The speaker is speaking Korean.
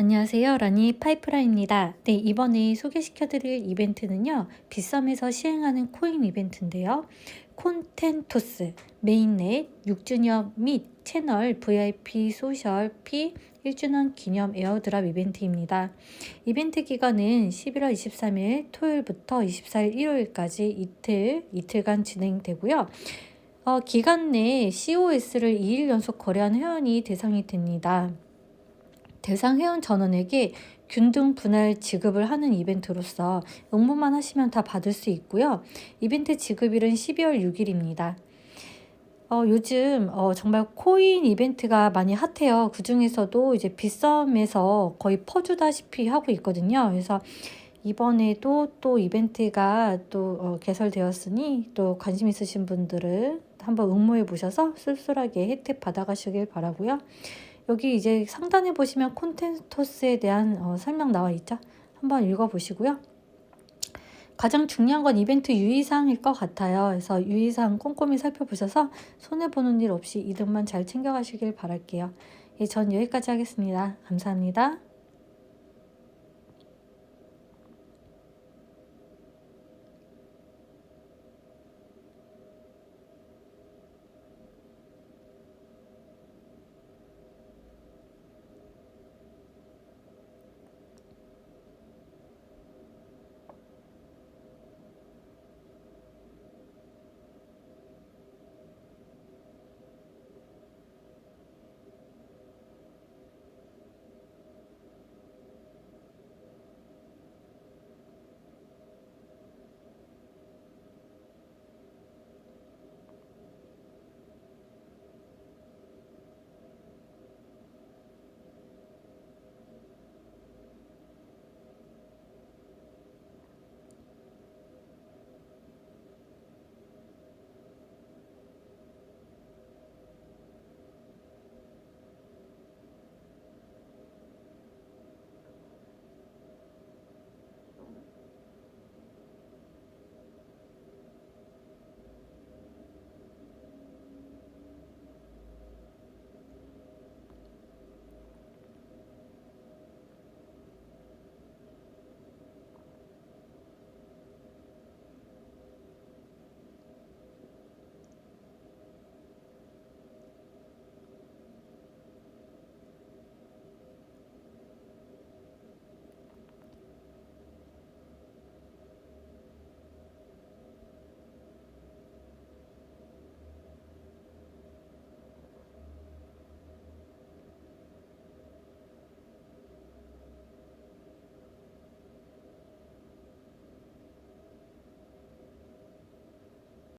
안녕하세요. 라니 파이프라입니다. 네, 이번에 소개시켜드릴 이벤트는요. 빗썸에서 시행하는 코인 이벤트인데요. 콘텐토스, 메인넷, 6주년 및 채널 VIP 소셜 피 1주년 기념 에어드랍 이벤트입니다. 이벤트 기간은 11월 23일 토요일부터 24일 일요일까지 이틀, 이틀간 진행되고요. 어, 기간 내에 COS를 2일 연속 거래한 회원이 대상이 됩니다. 대상 회원 전원에게 균등 분할 지급을 하는 이벤트로서 응모만 하시면 다 받을 수 있고요. 이벤트 지급일은 12월 6일입니다. 어, 요즘 어, 정말 코인 이벤트가 많이 핫해요. 그 중에서도 이제 빗썸에서 거의 퍼주다시피 하고 있거든요. 그래서 이번에도 또 이벤트가 또 어, 개설되었으니 또 관심 있으신 분들은 한번 응모해 보셔서 쏠쏠하게 혜택 받아가시길 바라고요. 여기 이제 상단에 보시면 콘텐토스에 대한 어, 설명 나와 있죠. 한번 읽어보시고요. 가장 중요한 건 이벤트 유의사항일 것 같아요. 그래서 유의사항 꼼꼼히 살펴보셔서 손해보는 일 없이 이득만 잘 챙겨가시길 바랄게요. 예, 전 여기까지 하겠습니다. 감사합니다.